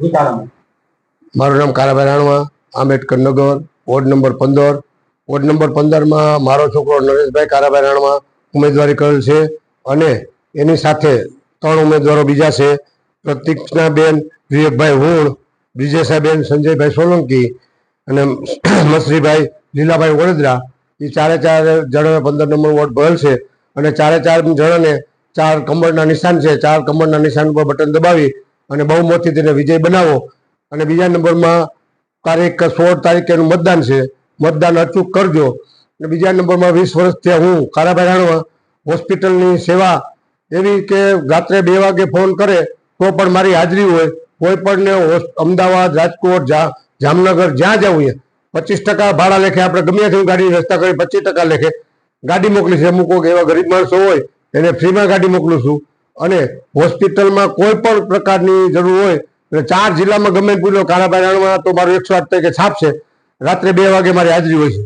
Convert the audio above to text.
મારું નામ Karabhai Ranva, Ambedkar Nagar, ward number પંદર. વોર્ડ નંબર પંદરમાં મારો છોકરો નરેશભાઈ કારાભાઈ રાણવા ઉમેદવારી કરેલ છે અને એની સાથે ત્રણ ઉમેદવારો બીજા છે. પ્રતિક્ષાબેન વિવેકભાઈ હુણ બ્રિજેશાબેન સંજયભાઈ સોલંકી અને મસરીભાઈ લીલાભાઈ વડોદરા. એ ચારે ચાર જણાને પંદર નંબર વોર્ડ ભરેલ છે અને ચારે ચાર જણાને ચાર કમળના નિશાન છે. ચાર કમળના નિશાન ઉપર બટન દબાવી અને બહુમતીથી તેને વિજય બનાવો. અને બીજા નંબરમાં તારીખ સોળ તારીખેનું મતદાન છે. મતદાન અચૂક કરજો. અને બીજા નંબરમાં વીસ વર્ષથી હું કારાભાઈ રાણવા હોસ્પિટલની સેવા એવી કે રાત્રે બે વાગે ફોન કરે તો પણ મારી હાજરી હોય. કોઈ પણ અમદાવાદ, રાજકોટ, જા, જામનગર જ્યાં જવું હોય. પચીસ ટકા ભાડા લેખે આપણે ગમે ત્યાંથી ગાડી વ્યવસ્થા કરી પચીસ ટકા લેખે ગાડી મોકલી છે. અમુક એવા ગરીબ માણસો હોય એને ફ્રીમાં ગાડી મોકલું છું. અને હોસ્પિટલમાં કોઈ પણ પ્રકારની જરૂર હોય, એટલે ચાર જિલ્લામાં ગમે તે કાળા કાળાભાઈ રાણમાં તો મારું એકસો આઠ તરીકે છાપ છે રાત્રે બે વાગે મારી હાજરી હોય છે.